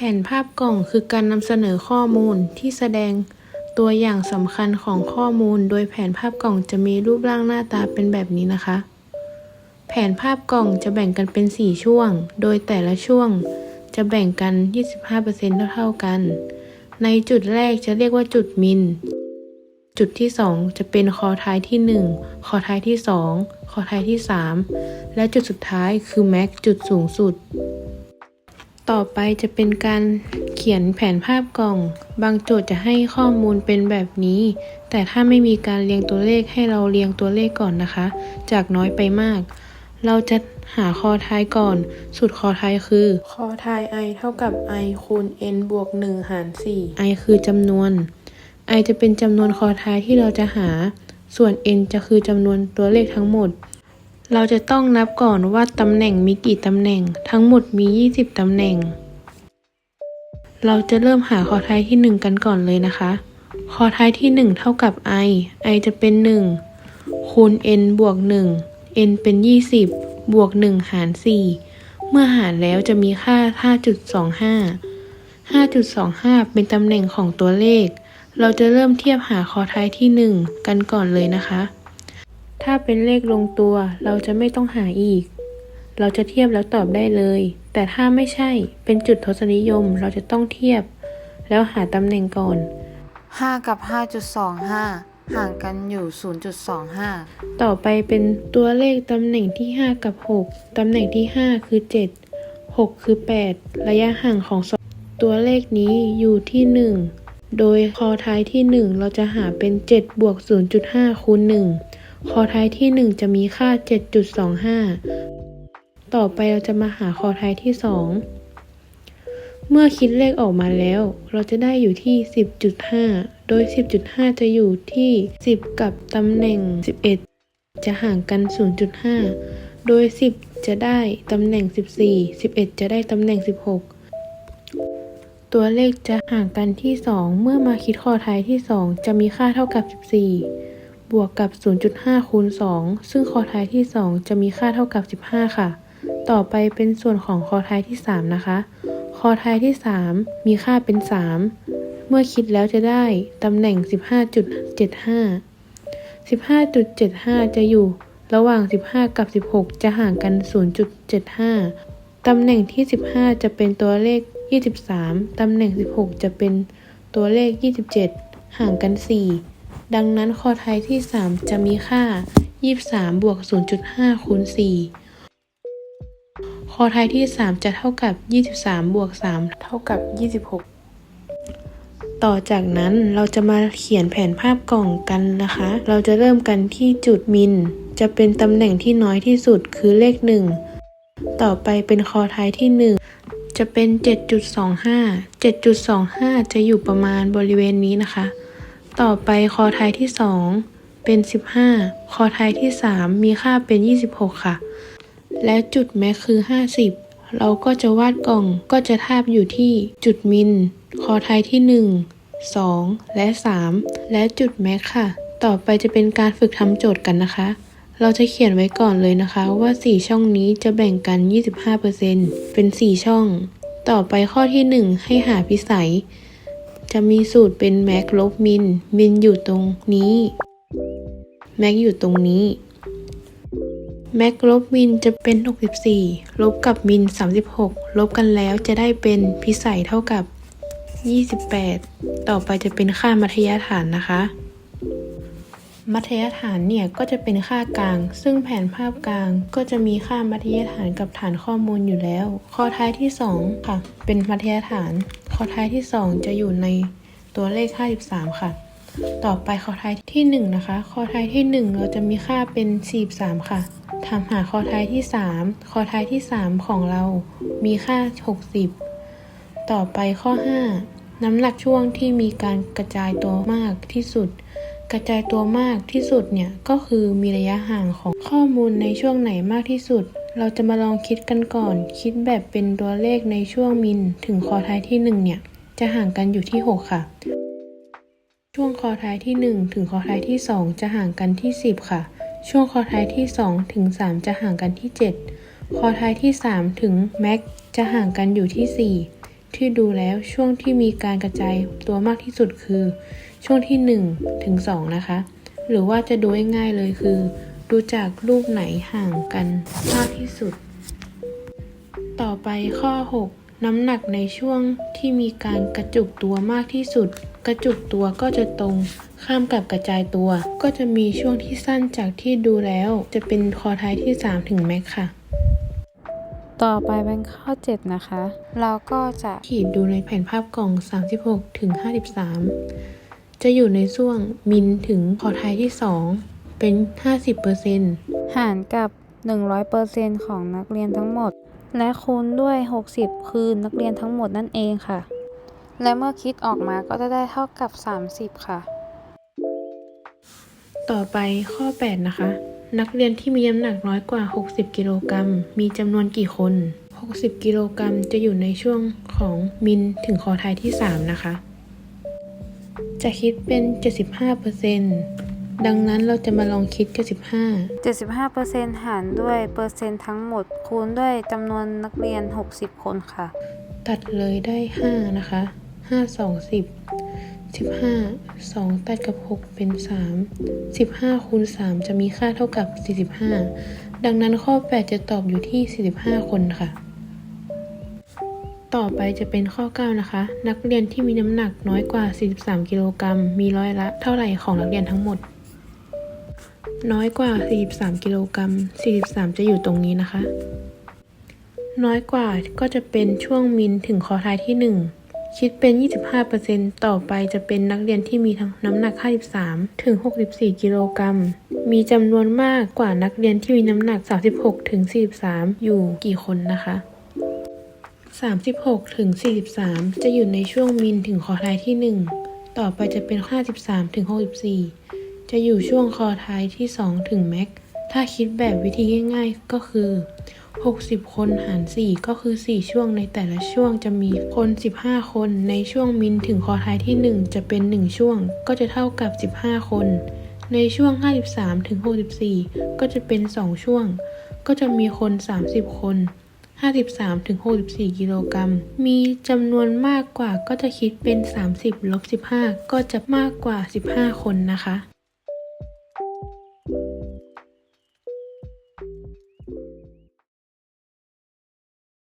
แผนภาพกล่องคือการนำเสนอข้อมูลที่แสดงตัวอย่างสำคัญของข้อมูล โดยแผนภาพกล่องจะมีรูปร่างหน้าตาเป็นแบบนี้นะคะ แผนภาพกล่องจะแบ่งกันเป็น 4 ช่วง โดยแต่ละช่วงจะแบ่งกัน 25%เท่าๆกัน ในจุดแรกจะเรียกว่าจุดมิน จุดที่ 2 จะเป็นคอท้ายที่ 1 คอท้ายที่ 2 คอท้ายที่ 3 และจุดสุดท้ายคือแม็กจุดสูงสุด ต่อไปจะเป็นการเขียนแผนภาพกล่อง บางโจทย์จะให้ข้อมูลเป็นแบบนี้ แต่ถ้าไม่มีการเรียงตัวเลขให้เราเรียงตัวเลขก่อนนะคะ จากน้อยไปมาก เราจะหาคอท้ายก่อนสูตรคอท้ายคือ คอท้าย i เท่ากับ i คูณ n บวก 1 หาร 4 i คือจำนวน i จะเป็นจำนวนคอท้ายที่เราจะหา ส่วน n จะคือจำนวนตัวเลขทั้งหมด เราจะต้องนับก่อนว่าตำแหน่งมีกี่ตำแหน่ง ทั้งหมดมี 20 ตำแหน่ง เราจะเริ่มหาคอท้ายที่ 1 กันก่อนเลยนะคะ คอท้ายที่ 1 เท่ากับ i i จะเป็น 1 คูณ n บวก 1 n เป็น 20 บวก 1 หาร 4 เมื่อหารแล้วจะมีค่า 5.25 5.25 เป็นตำแหน่งของตัวเลข เราจะเริ่มเทียบหาคอท้ายที่ 1 กันก่อนเลยนะคะ ถ้าเป็นเลขลงตัว เราจะไม่ต้องหาอีก เราจะเทียบแล้วตอบได้เลย แต่ถ้าไม่ใช่เป็นจุดทศนิยมเราจะต้องเทียบ แล้วหาตำแหน่งก่อน 5 กับ 5.25 ห่างกันอยู่ 0.25 ต่อไปเป็นตัวเลขตำแหน่งที่ 5 กับ 6 ตำแหน่งที่ 5 คือ 7 6 คือ 8 ระยะห่างของสองตัวเลขนี้อยู่ที่ 1 โดยคอท้ายที่ 1 เราจะหาเป็น 7 บวก 0.5 คูณ 1 คอท้ายที่ 1 จะมีค่า 7.25 ต่อไปเราจะมาหาคอท้ายที่ 2 เมื่อคิดเลขออกมาแล้ว เราจะได้อยู่ที่ 10.5 โดย 10.5 จะอยู่ที่ 10 กับตำแหน่ง 11 จะห่างกัน 0.5 โดย 10 จะได้ตำแหน่ง 14 11 จะได้ตำแหน่ง 16ตัวเลขจะห่างกันที่ 2 เมื่อมาคิดข้อท้ายที่ 2 จะมีค่าเท่ากับ 14 บวกกับ 0.5 คูณ 2 ซึ่งคอท้ายที่ 2 จะมีค่าเท่ากับ 15 ค่ะ ต่อไปเป็นส่วนของคอท้ายที่ 3 นะคะ คอท้ายที่ 3 มีค่าเป็น 3 เมื่อคิดแล้วจะได้ตำแหน่ง 15.75 15.75 จะอยู่ระหว่าง 15 กับ 16 จะห่างกัน 0.75 ตำแหน่งที่ 15 จะเป็นตัวเลข 23 ตำแหน่ง 16 จะเป็นตัวเลข 27 ห่างกัน 4 ดังนั้นคอทายที่ 3 จะมีค่า 23 บวก 0.5 คูณ 4 คอทายที่ 3 จะเท่ากับ 23 บวก 3 เท่ากับ 26 ต่อจากนั้นเราจะมาเขียนแผนภาพกล่องกันนะคะ เราจะเริ่มกันที่จุดมิน จะเป็นตำแหน่งที่น้อยที่สุดคือเลข 1 ต่อไปเป็นคอทายที่ 1จะเป็น 7.25 7.25 จะอยู่ประมาณบริเวณนี้นะคะ ต่อไปคอท้ายที่ 2 เป็น 15 คอท้ายที่ 3 มีค่าเป็น 26 ค่ะ และจุดแม็กคือ 50 เราก็จะวาดกล่องก็จะทาบอยู่ที่จุดมิน คอท้ายที่ 1 2 และ 3 และจุดแม็กค่ะ ต่อไปจะเป็นการฝึกทำโจทย์กันนะคะ เราจะเขียนไว้ก่อนเลยนะคะ ว่า 4 ช่องนี้จะแบ่งกัน 25%เป็น 4 ช่อง ต่อไปข้อที่ 1 ให้หาพิสัย จะมีสูตรเป็นแม็กลบมิน มินอยู่ตรงนี้ แม็กอยู่ตรงนี้ แม็กลบมินจะเป็น 64 ลบกับมิน 36 ลบกันแล้วจะได้เป็นพิสัยเท่ากับ 28 ต่อไปจะเป็นค่ามัธยฐานนะคะ มัธยฐานเนี่ยก็จะเป็นค่ากลาง ซึ่งแผนภาพกลางก็จะมีค่ามัธยฐานกับฐานข้อมูลอยู่แล้ว ข้อท้ายที่ 2 ค่ะ เป็นมัธยฐาน อท้ายที่ 2 จะอยู่ในตัวเลข 53 ค่ะ ต่อไปข้อท้ายที่ 1 นะคะข้อท้ายที่ 1 เราจะมีค่าเป็น 43 ค่ะถาหาข้อท้ายที่3ข้อท้ายที่ 3 ของเรา มีค่า 60 ต่อไปข้อ 5 น้ำหนักช่วงที่มีการกระจายตัวมากที่สุด กระจายตัวมากที่สุดเนี่ย ก็คือมีระยะห่างของข้อมูลในช่วงไหนมากที่สุด เราจะมาลองคิดกันก่อน คิดแบบเป็นตัวเลขในช่วงมินถึงคอท้ายที่ 1 เนี่ย จะห่างกันอยู่ที่ 6 ค่ะ ช่วงคอท้ายที่ 1 ถึงคอท้ายที่ 2 จะห่างกันที่ 10 ค่ะ ช่วงคอท้ายที่ 2 ถึง 3 จะห่างกันที่ 7 คอท้ายที่ 3 ถึงแม็กจะห่างกันอยู่ที่ 4 ที่ดูแล้วช่วงที่มีการกระจายตัวมากที่สุดคือ ช่วงที่ 1 ถึง 2 นะคะ หรือว่าจะดูง่ายๆเลยคือ ดูจากรูปไหนห่างกันมากที่สุด ต่อไปข้อ 6 น้ำหนักในช่วงที่มีการกระจุกตัวมากที่สุด กระจุกตัวก็จะตรง ข้ามกับกระจายตัว ก็จะมีช่วงที่สั้นจากที่ดูแล้ว จะเป็นคอท้ายที่ 3 ถึงแม็กค่ะ ต่อไปเป็นข้อ 7 นะคะ เราก็จะขีดดูในแผนภาพกล่อง 36 ถึง 53 จะอยู่ในช่วงมิลถึงคอท้ายที่ 2 เป็น 50%หารกับ 100%ของนักเรียนทั้งหมด และคูณด้วย 60 คือนักเรียนทั้งหมดนั่นเองค่ะ และเมื่อคิดออกมาก็จะได้เท่ากับ 30 ค่ะ ต่อไปข้อ 8 นะคะ นักเรียนที่มีน้ำหนักน้อยกว่า 60 กิโลกรัมมีจำนวนกี่คน 60 กิโลกรัมจะอยู่ในช่วงของมิลถึงคอท้ายที่ 3 นะคะ จะคิดเป็น 75% ดังนั้นเราจะมาลองคิด75 75%หารด้วยเปอร์เซ็นต์ทั้งหมด คูณด้วยจำนวนนักเรียน 60 คนค่ะ ตัดเลยได้ 5 นะคะ 5 2 10 15 2 ตัดกับ 6 เป็น 3 15 คูณ 3 จะมีค่าเท่ากับ 45 ดังนั้นข้อ 8 จะตอบอยู่ที่ 45 คนค่ะ ต่อไปจะเป็นข้อ 9 นะคะ นักเรียนที่มีน้ำหนักน้อยกว่า 43 กิโลกรัม มีร้อยละเท่าไหร่ของนักเรียนทั้งหมด น้อยกว่า 43 กิโลกรัม 43 จะอยู่ตรงนี้นะคะ น้อยกว่าก็จะเป็นช่วงมิลถึงคอท้ายที่ 1 คิดเป็น 25%ต่อไปจะเป็นนักเรียนที่มีทั้งน้ำหนัก 53 ถึง 64 กิโลกรัม มีจำนวนมากกว่านักเรียนที่มีน้ำหนัก 36 ถึง 43 อยู่กี่คนนะคะ 36 ถึง 43 จะอยู่ในช่วงมิลถึงคอท้ายที่ 1 ต่อไปจะเป็น 53 ถึง 64 จะอยู่ช่วงคอท้ายที่ 2 ถึงแม็ก ถ้าคิดแบบวิธีง่ายๆก็คือ 60 คนหาร 4 ก็คือ 4 ช่วงในแต่ละช่วงจะมีคน 15 คน ในช่วงมิลถึงคอท้ายที่ 1 จะเป็น 1 ช่วง ก็จะเท่ากับ 15 คน ในช่วง 53 ถึง 64 ก็จะเป็น 2 ช่วง ก็จะมีคน 30 คน 53ถึง64 กิโลกรัม มีจำนวนมากกว่าก็จะคิดเป็น 30ลบ15 ก็จะมากกว่า 15 คนนะคะ